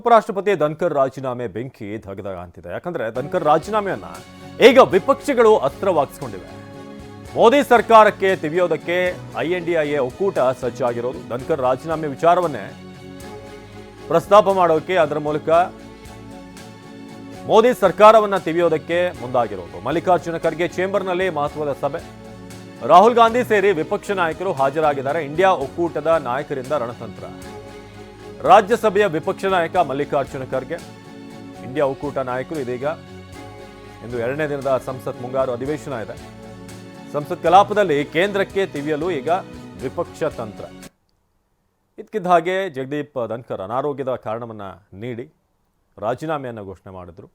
ಉಪರಾಷ್ಟ್ರಪತಿ ಧನ್ಕರ್ ರಾಜೀನಾಮೆ ಬೆಂಕಿ ಧಗಧಗ ಅಂತಿದೆ. ಯಾಕಂದ್ರೆ ಧನ್ಕರ್ ರಾಜೀನಾಮೆಯನ್ನ ಈಗ ವಿಪಕ್ಷಗಳು ಅಸ್ತ್ರವಾಗಿಸ್ಕೊಂಡಿವೆ. ಮೋದಿ ಸರ್ಕಾರಕ್ಕೆ ತಿವಿಯೋದಕ್ಕೆ ಐ ಎನ್ ಡಿ ಎ ಒಕ್ಕೂಟ ಸಜ್ಜಾಗಿರೋದು ಧನ್ಕರ್ ರಾಜೀನಾಮೆ ವಿಚಾರವನ್ನೇ ಪ್ರಸ್ತಾಪ ಮಾಡೋಕೆ ಅದರ ಮೂಲಕ ಮೋದಿ ಸರ್ಕಾರವನ್ನ ತಿವಿಯೋದಕ್ಕೆ ಮುಂದಾಗಿರೋದು. ಮಲ್ಲಿಕಾರ್ಜುನ ಖರ್ಗೆ ಚೇಂಬರ್ನಲ್ಲಿ ಮಹತ್ವದ ಸಭೆ. ರಾಹುಲ್ ಗಾಂಧಿ ಸೇರಿ ವಿಪಕ್ಷ ನಾಯಕರು ಹಾಜರಾಗಿದ್ದಾರೆ. ಇಂಡಿಯಾ ಒಕ್ಕೂಟದ ನಾಯಕರಿಂದ ರಣತಂತ್ರ. ರಾಜ್ಯಸಭೆಯ ವಿಪಕ್ಷ ನಾಯಕ ಮಲ್ಲಿಕಾರ್ಜುನ ಖರ್ಗೆ, ಇಂಡಿಯಾ ಒಕ್ಕೂಟ ನಾಯಕರು ಇದೀಗ ಇಂದು ಎರಡನೇ ದಿನದ ಸಂಸತ್ ಮುಂಗಾರು ಅಧಿವೇಶನ ಇದೆ. ಸಂಸತ್ ಕಲಾಪದಲ್ಲಿ ಕೇಂದ್ರಕ್ಕೆ ತಿವಿಯಲು ಈಗ ವಿಪಕ್ಷ ತಂತ್ರ. ಇದ್ಕಿದ್ದ ಹಾಗೆ ಜಗದೀಪ್ ಧನ್ಕರ್ ಅನಾರೋಗ್ಯದ ಕಾರಣವನ್ನು ನೀಡಿ ರಾಜೀನಾಮೆಯನ್ನು ಘೋಷಣೆ ಮಾಡಿದ್ರು.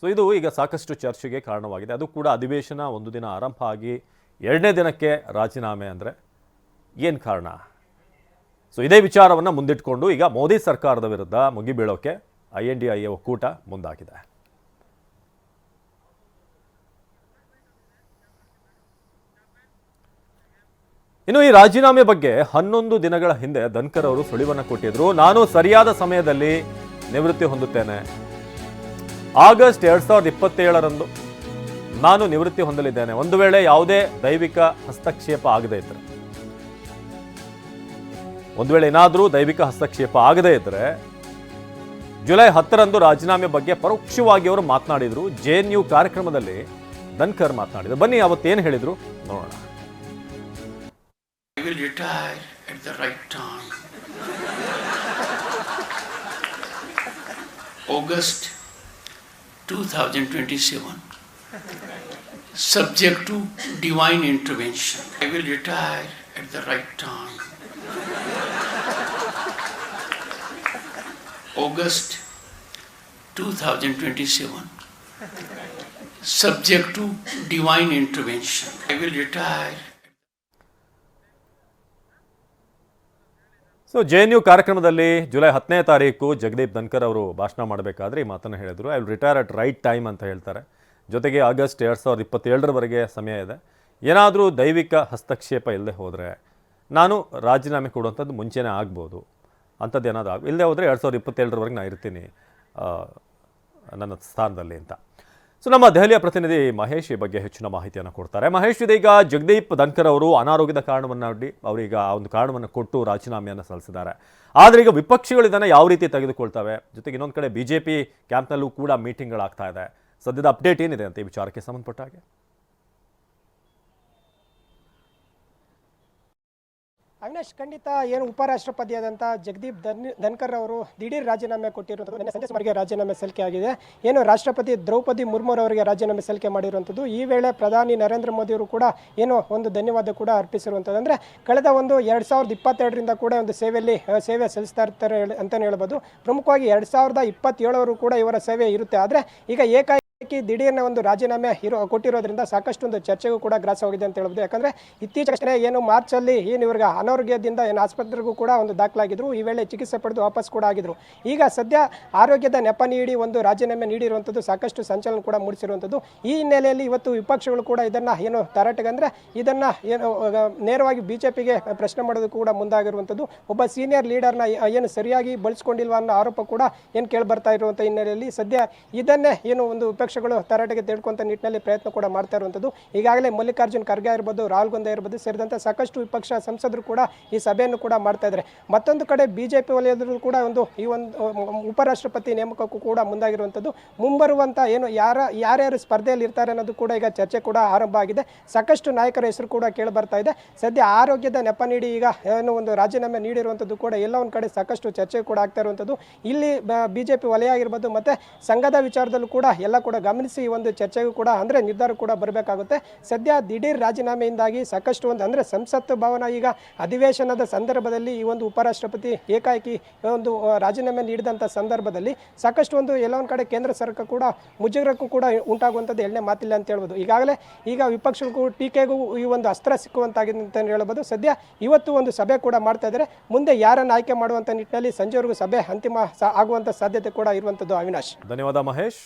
ಸೊ, ಇದು ಈಗ ಸಾಕಷ್ಟು ಚರ್ಚೆಗೆ ಕಾರಣವಾಗಿದೆ. ಅದು ಕೂಡ ಅಧಿವೇಶನ ಒಂದು ದಿನ ಆರಂಭ ಆಗಿ ಎರಡನೇ ದಿನಕ್ಕೆ ರಾಜೀನಾಮೆ ಅಂದರೆ ಏನು ಕಾರಣ? ಸೊ ಇದೇ ವಿಚಾರವನ್ನು ಮುಂದಿಟ್ಕೊಂಡು ಈಗ ಮೋದಿ ಸರ್ಕಾರದ ವಿರುದ್ಧ ಮುಗಿಬೀಳೋಕೆ I N D I A ಒಕ್ಕೂಟ ಮುಂದಾಗಿದೆ. ಇನ್ನು ಈ ರಾಜೀನಾಮೆ ಬಗ್ಗೆ ಹನ್ನೊಂದು ದಿನಗಳ ಹಿಂದೆ ಧನ್ಕರ್ ಅವರು ಸುಳಿವನ್ನು ಕೊಟ್ಟಿದ್ರು. ನಾನು ಸರಿಯಾದ ಸಮಯದಲ್ಲಿ ನಿವೃತ್ತಿ ಹೊಂದುತ್ತೇನೆ. ಆಗಸ್ಟ್ ಎರಡ್ ಸಾವಿರದ ಇಪ್ಪತ್ತೇಳರಂದು ನಾನು ನಿವೃತ್ತಿ ಹೊಂದಲಿದ್ದೇನೆ. ಒಂದು ವೇಳೆ ಯಾವುದೇ ದೈವಿಕ ಹಸ್ತಕ್ಷೇಪ ಆಗದೇ ಇದ್ರೆ. ಒಂದು ವೇಳೆ ಏನಾದರೂ ದೈವಿಕ ಹಸ್ತಕ್ಷೇಪ ಆಗದೇ ಇದ್ದರೆ ಜುಲೈ ಹತ್ತರಂದು ರಾಜೀನಾಮೆ ಬಗ್ಗೆ ಪರೋಕ್ಷವಾಗಿ ಅವರು ಮಾತನಾಡಿದರು ಜೆ ಎನ್ ಯು ಕಾರ್ಯಕ್ರಮದಲ್ಲಿ ಧನ್ಕರ್ ಮಾತನಾಡಿದರು ಬನ್ನಿ, ಅವತ್ತೇನು ಹೇಳಿದರು ನೋಡೋಣ. August 2027. Subject to divine intervention. I will retire at the right time. August 2027. Subject to divine intervention. I will retire. So J N U ಕಾರ್ಯಕ್ರಮದಲ್ಲಿ ಜುಲೈ ಹತ್ತನೇ ತಾರೀಕು ಜಗದೀಪ್ ಧನ್ಕರ್ ಅವರು ಭಾಷಣ ಮಾಡಬೇಕಾದ್ರೆ ಈ ಮಾತನ್ನು ಹೇಳಿದರು. I will retire at right time ಅಂತ ಹೇಳ್ತಾರೆ. ಜೊತೆಗೆ ಆಗಸ್ಟ್ ಎರಡು ಸಾವಿರದ ಇಪ್ಪತ್ತೇಳರವರೆಗೆ ಸಮಯ ಇದೆ. ಏನಾದರೂ ದೈವಿಕ ಹಸ್ತಕ್ಷೇಪ ಇಲ್ಲದೆ ಹೋದರೆ ನಾನು ರಾಜೀನಾಮೆ ಕೊಡುವಂಥದ್ದು ಮುಂಚೆನೇ ಆಗ್ಬೋದು. ಅಂಥದ್ದು ಆಗ ಇಲ್ಲದೆ ಹೋದರೆ ಎರಡು ಸಾವಿರದ ಇಪ್ಪತ್ತೇಳರವರೆಗೆ ನಾನು ಇರ್ತೀನಿ ನನ್ನ ಸ್ಥಾನದಲ್ಲಿ ಅಂತ. ಸೊ ನಮ್ಮ ದೆಹಲಿಯ ಪ್ರತಿನಿಧಿ ಮಹೇಶ್ ಈ ಬಗ್ಗೆ ಹೆಚ್ಚಿನ ಮಾಹಿತಿಯನ್ನು ಕೊಡ್ತಾರೆ. ಮಹೇಶ್, ಇದೀಗ ಜಗದೀಪ್ ಧನ್ಕರ್ ಅವರು ಅನಾರೋಗ್ಯದ ಕಾರಣವನ್ನು ನೋಡಿ ಅವರೀಗ ಆ ಒಂದು ಕಾರಣವನ್ನು ಕೊಟ್ಟು ರಾಜೀನಾಮೆಯನ್ನು ಸಲ್ಲಿಸಿದ್ದಾರೆ. ಆದರೆ ಈಗ ವಿಪಕ್ಷಗಳು ಇದನ್ನು ಯಾವ ರೀತಿ ತೆಗೆದುಕೊಳ್ತವೆ? ಜೊತೆಗೆ ಇನ್ನೊಂದು ಕಡೆ ಬಿ ಜೆ ಪಿ ಕ್ಯಾಂಪ್ನಲ್ಲೂ ಕೂಡ ಮೀಟಿಂಗ್ಗಳಾಗ್ತಾ ಇದೆ. ಸದ್ಯದ ಅಪ್ಡೇಟ್ ಏನಿದೆ ಅಂತ ಈ ವಿಚಾರಕ್ಕೆ ಸಂಬಂಧಪಟ್ಟ ಹಾಗೆ? ಅವಿನಾಶ್ ಖಂಡಿತ ಏನು ಉಪರಾಷ್ಟ್ರಪತಿಯಾದಂಥ ಜಗದೀಪ್ ಧನ್, ಧನ್ಕರ್ ಅವರು ದಿಢೀರ್ ರಾಜೀನಾಮೆ ಸುಮಾರಿಗೆ ರಾಜೀನಾಮೆ ಸಲ್ಲಿಕೆ ಆಗಿದೆ. ಏನು ರಾಷ್ಟ್ರಪತಿ ದ್ರೌಪದಿ ಮುರ್ಮು ಅವರಿಗೆ ರಾಜೀನಾಮೆ ಸಲ್ಲಿಕೆ ಮಾಡಿರುವಂಥದ್ದು ಈ ವೇಳೆ ಪ್ರಧಾನಿ ನರೇಂದ್ರ ಮೋದಿ ಅವರು ಕೂಡ ಏನು ಒಂದು ಧನ್ಯವಾದ ಕೂಡ ಅರ್ಪಿಸಿರುವಂಥದ್ದು ಅಂದರೆ ಕಳೆದ ಒಂದು ಎರಡು ಸಾವಿರದ ಇಪ್ಪತ್ತೆರಡರಿಂದ ಕೂಡ ಒಂದು ಸೇವೆಯಲ್ಲಿ ಸೇವೆ ಸಲ್ಲಿಸ್ತಾ ಇರ್ತಾರೆ ಅಂತಲೇ ಹೇಳ್ಬೋದು. ಪ್ರಮುಖವಾಗಿ ಎರಡು ಸಾವಿರದ ಇಪ್ಪತ್ತೇಳವರು ಕೂಡ ಇವರ ಸೇವೆ ಇರುತ್ತೆ. ಆದರೆ ಈಗ ಏಕಾಏಕಿ ಏಕಾಏಕಿ ದಿಢೀರ್ನ ಒಂದು ರಾಜೀನಾಮೆ ಇರೋ ಕೊಟ್ಟಿರೋದ್ರಿಂದ ಸಾಕಷ್ಟು ಒಂದು ಚರ್ಚೆಗೂ ಕೂಡ ಗ್ರಾಸವಾಗಿದೆ ಅಂತ ಹೇಳ್ಬೋದು. ಯಾಕಂದ್ರೆ ಇತ್ತೀಚೆಗೆ ಏನು ಮಾರ್ಚಲ್ಲಿ ಏನು ಇವ್ರಿಗೆ ಅನಾರೋಗ್ಯದಿಂದ ಏನು ಆಸ್ಪತ್ರೆಗೂ ಕೂಡ ಒಂದು ದಾಖಲಾಗಿದ್ರು. ಈ ವೇಳೆ ಚಿಕಿತ್ಸೆ ಪಡೆದು ವಾಪಸ್ ಕೂಡ ಆಗಿದ್ರು. ಈಗ ಸದ್ಯ ಆರೋಗ್ಯದ ನೆಪ ನೀಡಿ ಒಂದು ರಾಜೀನಾಮೆ ನೀಡಿರುವಂಥದ್ದು ಸಾಕಷ್ಟು ಸಂಚಲನ ಕೂಡ ಮೂಡಿಸಿರುವಂಥದ್ದು. ಈ ಹಿನ್ನೆಲೆಯಲ್ಲಿ ಇವತ್ತು ವಿಪಕ್ಷಗಳು ಕೂಡ ಇದನ್ನ ಏನು ತರಾಟೆಗೆ ಅಂದ್ರೆ ಇದನ್ನ ಏನು ನೇರವಾಗಿ ಬಿಜೆಪಿಗೆ ಪ್ರಶ್ನೆ ಮಾಡೋದು ಕೂಡ ಮುಂದಾಗಿರುವಂಥದ್ದು. ಒಬ್ಬ ಸೀನಿಯರ್ ಲೀಡರ್ನ ಏನು ಸರಿಯಾಗಿ ಬಳಸ್ಕೊಂಡಿಲ್ವಾ ಅನ್ನೋ ಆರೋಪ ಕೂಡ ಏನು ಕೇಳಿ ಬರ್ತಾ ಇರುವಂಥ ಹಿನ್ನೆಲೆಯಲ್ಲಿ ಸದ್ಯ ಇದನ್ನೇ ಏನು ಒಂದು ವಿಪಕ್ಷಗಳು ತರಾಟೆಗೆ ತೆಗೆದುಕೊಂತ ನಿಟ್ಟಿನಲ್ಲಿ ಪ್ರಯತ್ನ ಕೂಡ ಮಾಡ್ತಾ ಇರುವಂಥದ್ದು. ಈಗಾಗಲೇ ಮಲ್ಲಿಕಾರ್ಜುನ್ ಖರ್ಗೆ ಇರ್ಬೋದು ರಾಹುಲ್ ಗಾಂಧಿ ಇರ್ಬೋದು ಸೇರಿದಂತೆ ಸಾಕಷ್ಟು ವಿಪಕ್ಷ ಸಂಸದರು ಕೂಡ ಈ ಸಭೆಯನ್ನು ಕೂಡ ಮಾಡ್ತಾ ಇದ್ದಾರೆ. ಮತ್ತೊಂದು ಕಡೆ ಬಿಜೆಪಿ ವಲಯದಲ್ಲೂ ಕೂಡ ಒಂದು ಈ ಒಂದು ಉಪರಾಷ್ಟ್ರಪತಿ ನೇಮಕಕ್ಕೂ ಕೂಡ ಮುಂದಾಗಿರುವಂಥದ್ದು. ಮುಂಬರುವಂಥ ಏನು, ಯಾರ, ಯಾರ್ಯಾರು ಸ್ಪರ್ಧೆಯಲ್ಲಿ ಇರ್ತಾರೆ ಅನ್ನೋದು ಕೂಡ ಈಗ ಚರ್ಚೆ ಕೂಡ ಆರಂಭ ಆಗಿದೆ. ಸಾಕಷ್ಟು ನಾಯಕರ ಹೆಸರು ಕೂಡ ಕೇಳಿ ಬರ್ತಾ ಇದೆ. ಸದ್ಯ ಆರೋಗ್ಯದ ನೆಪ ನೀಡಿ ಈಗ ಏನು ಒಂದು ರಾಜೀನಾಮೆ ನೀಡಿರುವಂಥದ್ದು ಕೂಡ ಎಲ್ಲ ಒಂದು ಕಡೆ ಸಾಕಷ್ಟು ಚರ್ಚೆ ಕೂಡ ಆಗ್ತಾ ಇರುವಂಥದ್ದು. ಇಲ್ಲಿ ಬಿಜೆಪಿ ವಲಯ ಆಗಿರ್ಬೋದು, ಮತ್ತೆ ಸಂಘದ ವಿಚಾರದಲ್ಲೂ ಕೂಡ ಎಲ್ಲ ಕೂಡ ಗಮನಿಸಿ ಈ ಒಂದು ಚರ್ಚೆಗೂ ಕೂಡ, ಅಂದರೆ ನಿರ್ಧಾರ ಕೂಡ ಬರಬೇಕಾಗುತ್ತೆ. ಸದ್ಯ ದಿಢೀರ್ ರಾಜೀನಾಮೆಯಿಂದಾಗಿ ಸಾಕಷ್ಟು ಒಂದು, ಅಂದರೆ ಸಂಸತ್ ಭವನ ಈಗ ಅಧಿವೇಶನದ ಸಂದರ್ಭದಲ್ಲಿ ಈ ಒಂದು ಉಪರಾಷ್ಟ್ರಪತಿ ಏಕಾಏಕಿ ಒಂದು ರಾಜೀನಾಮೆ ನೀಡಿದಂಥ ಸಂದರ್ಭದಲ್ಲಿ ಸಾಕಷ್ಟು ಒಂದು ಎಲ್ಲ ಒಂದು ಕಡೆ ಕೇಂದ್ರ ಸರ್ಕಾರ ಕೂಡ, ಮುಜುಗರಕ್ಕೂ ಕೂಡ ಉಂಟಾಗುವಂಥದ್ದು ಎಳ್ಳೆ ಮಾತಿಲ್ಲ ಅಂತ ಹೇಳ್ಬೋದು. ಈಗಾಗಲೇ ಈಗ ವಿಪಕ್ಷಗಳಿಗೂ ಟೀಕೆಗೂ ಈ ಒಂದು ಅಸ್ತ್ರ ಸಿಕ್ಕುವಂತಾಗಿದೆ ಅಂತ ಹೇಳ್ಬೋದು. ಸದ್ಯ ಇವತ್ತು ಒಂದು ಸಭೆ ಕೂಡ ಮಾಡ್ತಾ ಇದ್ದಾರೆ. ಮುಂದೆ ಯಾರನ್ನು ಆಯ್ಕೆ ಮಾಡುವಂಥ ನಿಟ್ಟಿನಲ್ಲಿ ಸಂಜೆವರೆಗೂ ಸಭೆ ಅಂತಿಮ ಆಗುವಂಥ ಸಾಧ್ಯತೆ ಕೂಡ ಇರುವಂಥದ್ದು ಅವಿನಾಶ್. ಧನ್ಯವಾದ ಮಹೇಶ್.